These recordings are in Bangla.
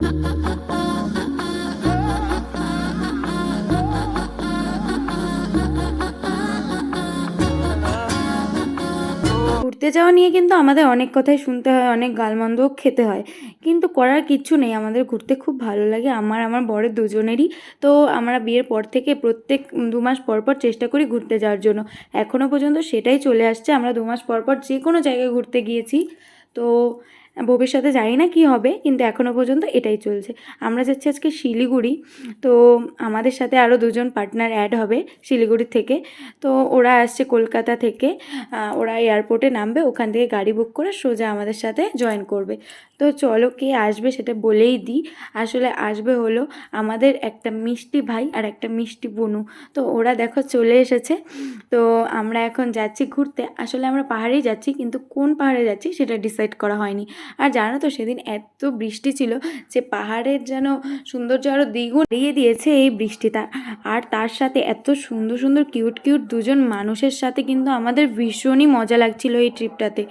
ঘুরতে যাওয়া নিয়ে কিন্তু আমাদের অনেক কথাই শুনতে হয়, অনেক গালমন্দও খেতে হয়। কিন্তু করার কিচ্ছু নেই, আমাদের ঘুরতে খুব ভালো লাগে। আমার আমার বরের দুজনেরই। তো আমরা বিয়ের পর থেকে প্রত্যেক দু মাস পর পর চেষ্টা করি ঘুরতে যাওয়ার জন্য। এখনও পর্যন্ত সেটাই চলে আসছে। আমরা দু মাস পর পর যে কোনো জায়গায় ঘুরতে গিয়েছি। তো ভবিষ্যতে জানি না কি হবে, কিন্তু এখনও পর্যন্ত এটাই চলছে। আমরা যাচ্ছি আজকে শিলিগুড়ি, তো আমাদের সাথে আরও দুজন পার্টনার অ্যাড হবে শিলিগুড়ি থেকে। তো ওরা আসছে কলকাতা থেকে ওরা এয়ারপোর্টে নামবে, ওখান থেকে গাড়ি বুক করে সোজা আমাদের সাথে জয়েন করবে। তো চলো কে আসবে সেটা বলেই দিই। আসলে আসবে হলো আমাদের একটা মিষ্টি ভাই আর একটা মিষ্টি বোনু। তো ওরা দেখো চলে এসেছে। তো আমরা এখন যাচ্ছি ঘুরতে। আসলে আমরা পাহাড়েই যাচ্ছি কিন্তু কোন পাহাড়ে যাচ্ছি সেটা ডিসাইড করা হয়নি। আর জানো তো সেদিন এত বৃষ্টি ছিল যে পাহাড়ের যেন সৌন্দর্য আরও দ্বিগুণ দিয়ে দিয়েছে এই বৃষ্টিটা। আর তার সাথে এত সুন্দর সুন্দর, কিউট কিউট দুজন মানুষের সাথে কিন্তু আমাদের ভীষণই মজা লাগছিল এই ট্রিপটাতে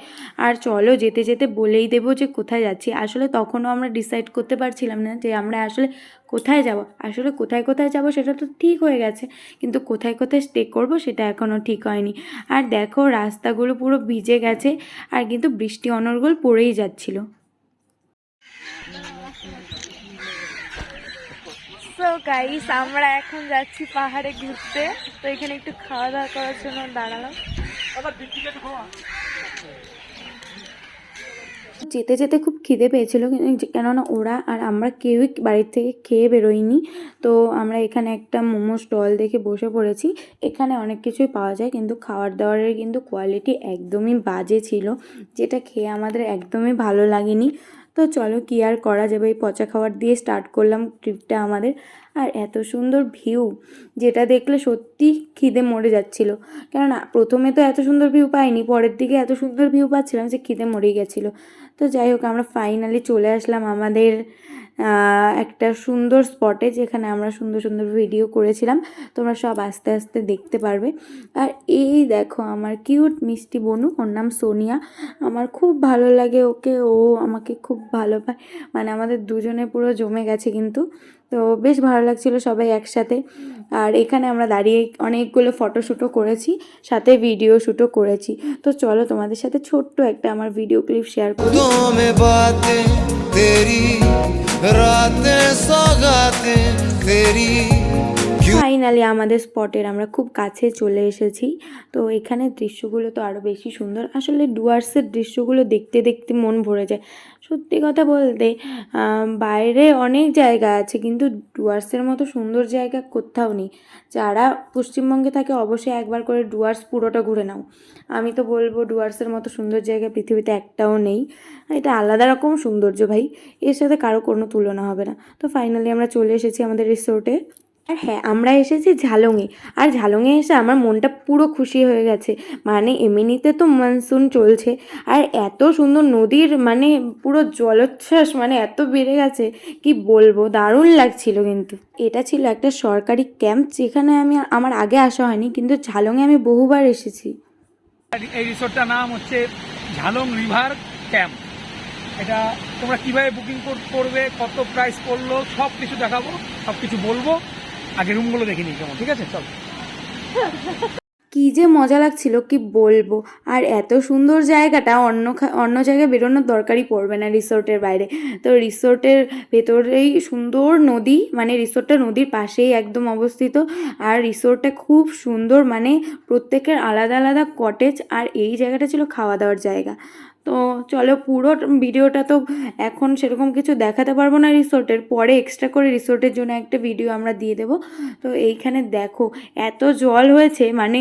আর চলো যেতে যেতে বলেই দেবো যে কোথায় যাচ্ছি। আসলে তখনও আমরা ডিসাইড করতে পারছিলাম না যে আমরা আসলে কোথায় যাব। আসলে কোথায় কোথায় যাব সেটা তো ঠিক হয়ে গেছে। কিন্তু কোথায় কোথায় স্টে করব সেটা এখনও ঠিক হয়নি। আর দেখো রাস্তাগুলো পুরো ভিজে গেছে আর কিন্তু বৃষ্টি অনর্গল পড়েই যাচ্ছিল। সো গাইস আমরা এখন যাচ্ছি পাহাড়ে ঘুরতে। তো এখানে একটু খাওয়া দাওয়া করার জন্য দাঁড়ালাম। যেতে যেতে খুব খিদে পেয়েছিল কেননা ওরা আর আমরা কেউই বাড়ির থেকে খেয়ে বেরোইনি তো আমরা এখানে একটা মোমো স্টল দেখে বসে পড়েছি। এখানে অনেক কিছুই পাওয়া যায়, কিন্তু খাবার দাবারের কিন্তু কোয়ালিটি একদমই বাজে ছিল, যেটা খেয়ে আমাদের একদমই ভালো লাগেনি। তো চলো কি আর করা যাবে, এই পচা খাবার দিয়ে স্টার্ট করলাম ট্রিপটা আমাদের। আর এত সুন্দর ভিউ যেটা দেখলে সত্যি খিদে মরে যাচ্ছিল। কেননা প্রথমে তো এত সুন্দর ভিউ পাইনি, পরের দিকে এত সুন্দর ভিউ পাচ্ছিলাম যে খিদে মরেই গেছিল। তো যাই হোক, আমরা ফাইনালি চলে আসলাম আমাদের একটা সুন্দর স্পটে যেখানে আমরা সুন্দর সুন্দর ভিডিও করেছিলাম। তোমরা সব আস্তে আস্তে দেখতে পারবে। আর এই দেখো আমার কিউট মিষ্টি বনু, ওর নাম সোনিয়া। আমার খুব ভালো লাগে ওকে, ও আমাকে খুব ভালো পায়। মানে আমাদের দুজনে পুরো জমে গেছে কিন্তু। তো বেশ ভালো লাগছিল সবাই একসাথে। আর এখানে আমরা দাঁড়িয়ে অনেকগুলো ফটোশ্যুটও করেছি, সাথে ভিডিও শ্যুটও করেছি। তো চলো তোমাদের সাথে ছোট্ট একটা আমার ভিডিও ক্লিপ শেয়ার করি। রাতে সগাতে, তেরি। ফাইনালি আমাদের স্পটের আমরা খুব কাছে চলে এসেছি। তো এখানে দৃশ্যগুলো তো আরও বেশি সুন্দর। আসলে ডুয়ার্সের দৃশ্যগুলো দেখতে দেখতে মন ভরে যায়। সত্যি কথা বলতে বাইরে অনেক জায়গা আছে, কিন্তু ডুয়ার্সের মতো সুন্দর জায়গা কোথাও নেই। যারা পশ্চিমবঙ্গে থাকে, অবশ্যই একবার করে ডুয়ার্স পুরোটা ঘুরে নাও। আমি তো বলব ডুয়ার্সের মতো সুন্দর জায়গা পৃথিবীতে একটাও নেই। এটা আলাদা রকম সৌন্দর্য ভাই। এর সাথে কারও কোনো তুলনা হবে না। তো ফাইনালি আমরা চলে এসেছি আমাদের রিসোর্টে আর হ্যাঁ আমরা এসেছি ঝালংয়ে। আর ঝালংয়ে এসে আমার মনটা পুরো খুশি হয়ে গেছে। মানে এমনিতে তো মনসুন চলছে। আর এত সুন্দর নদীর মানে পুরো জলোচ্ছ্বাস মানে এত বেড়ে গেছে, কি বলব? দারুণ লাগছিল কিন্তু। এটা ছিল একটা সরকারি ক্যাম্প যেখানে আমি আমার আগে আসা হয়নি, কিন্তু ঝালংয়ে আমি বহুবার এসেছি। এই রিসোর্টটার নাম হচ্ছে ঝালং রিভার ক্যাম্প। এটা তোমরা কীভাবে বুকিং করবে, কত প্রাইস পড়ল সব কিছু দেখাবো সব কিছু বলব। আগে রুমগুলো দেখে নিই কেমন? ঠিক আছে, চল। কি যে মজা লাগছিল, কি বলব? আর এত সুন্দর জায়গাটা, অন্য অন্য জায়গায় বেরোনোর দরকারই পড়বে না রিসোর্টের বাইরে। তো রিসোর্টের ভেতরেই সুন্দর নদী মানে রিসোর্টটা নদীর পাশেই একদম অবস্থিত। আর রিসোর্টটা খুব সুন্দর মানে প্রত্যেকের আলাদা আলাদা কটেজ আর এই জায়গাটা ছিল খাওয়া দাওয়ার জায়গা। তো চলো পুরো ভিডিওটা তো এখন সেরকম কিছু দেখাতে পারব না রিসোর্টের। পরে এক্সট্রা করে রিসোর্টের জন্য একটা ভিডিও আমরা দিয়ে দেবো। তো এইখানে দেখো, এত জল হয়েছে মানে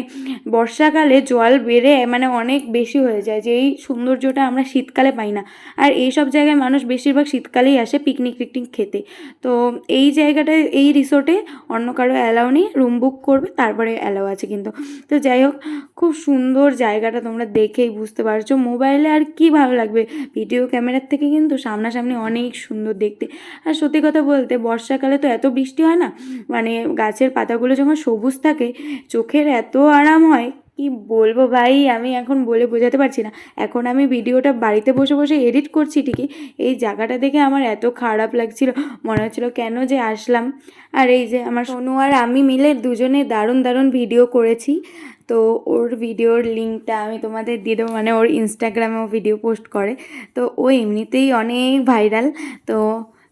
বর্ষাকালে জল বেড়ে মানে অনেক বেশি হয়ে যায়, যে এই সৌন্দর্যটা আমরা শীতকালে পাই না। আর এই সব জায়গায় মানুষ বেশিরভাগ শীতকালেই আসে পিকনিক টিকনিক খেতে। তো এই জায়গাটায় এই রিসোর্টে অন্য কারও অ্যালাউ নেই রুম বুক করবে, তারপরে অ্যালাউ আছে কিন্তু। তো যাই হোক, খুব সুন্দর জায়গাটা তোমরা দেখেই বুঝতে পারছ। মোবাইলে আর কি ভালো লাগবে? ভিডিও ক্যামেরার থেকে কিন্তু সামনাসামনি অনেক সুন্দর দেখতে। আর সত্যি কথা বলতে, বর্ষাকালে তো এত বৃষ্টি হয় না? মানে গাছের পাতাগুলো যখন সবুজ থাকে, চোখের এত আরাম হয়। কি বলব ভাই? আমি এখন বলে বোঝাতে পারছি না। এখন আমি ভিডিওটা বাড়িতে বসে বসে এডিট করছি ঠিকই। এই জায়গাটা দেখে আমার এত খারাপ লাগছিল। মনে হচ্ছিল কেন যে আসলাম। আর এই যে আমার সোনু আর আমি মিলে দুজনে দারুণ দারুণ ভিডিও করেছি। তো ওর ভিডিওর লিঙ্কটা আমি তোমাদের দিয়ে দেবো। মানে ওর ইনস্টাগ্রামেও ভিডিও পোস্ট করে। তো ও এমনিতেই অনেক ভাইরাল তো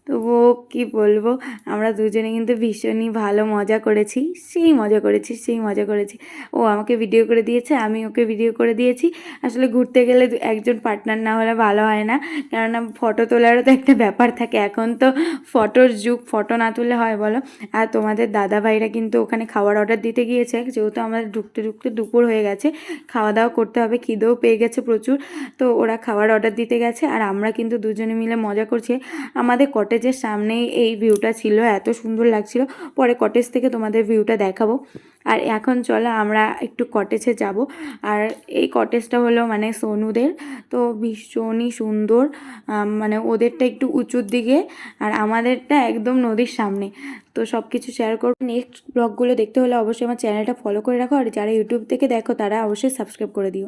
তবুও কি বলব, আমরা দুজনে কিন্তু ভীষণই ভালো মজা করেছি, সেই মজা করেছি, সেই মজা করেছি। ও আমাকে ভিডিও করে দিয়েছে, আমি ওকে ভিডিও করে দিয়েছি। আসলে ঘুরতে গেলে একজন পার্টনার না হলে ভালো হয় না, কেননা ফটো তোলারও তো একটা ব্যাপার থাকে। এখন তো ফটোর যুগ ফটো না তুললে হয় বলো? আর তোমাদের দাদা ভাইরা কিন্তু ওখানে খাবার অর্ডার দিতে গিয়েছে, যেহেতু আমাদের ঢুকতে ঢুকতে দুপুর হয়ে গেছে, খাওয়া দাওয়া করতে হবে, খিদেও পেয়ে গেছে প্রচুর। তো ওরা খাবার অর্ডার দিতে গেছে, আর আমরা কিন্তু দুজনে মিলে মজা করছি। আমাদের কটেজের সামনেই এই ভিউটা ছিল, এত সুন্দর লাগছিল। পরে কটেজ থেকে তোমাদের ভিউটা দেখাবো। আর এখন চলো আমরা একটু কটেজে যাব। আর এই কটেজটা হলো মানে সোনুদের। তো ভীষণই সুন্দর। মানে ওদেরটা একটু উঁচুর দিকে আর আমাদেরটা একদম নদীর সামনে। তো সব কিছু শেয়ার করব নেক্সট ব্লগগুলো দেখতে হলে অবশ্যই আমার চ্যানেলটা ফলো করে রাখো। আর যারা ইউটিউব থেকে দেখো, তারা অবশ্যই সাবস্ক্রাইব করে দিও।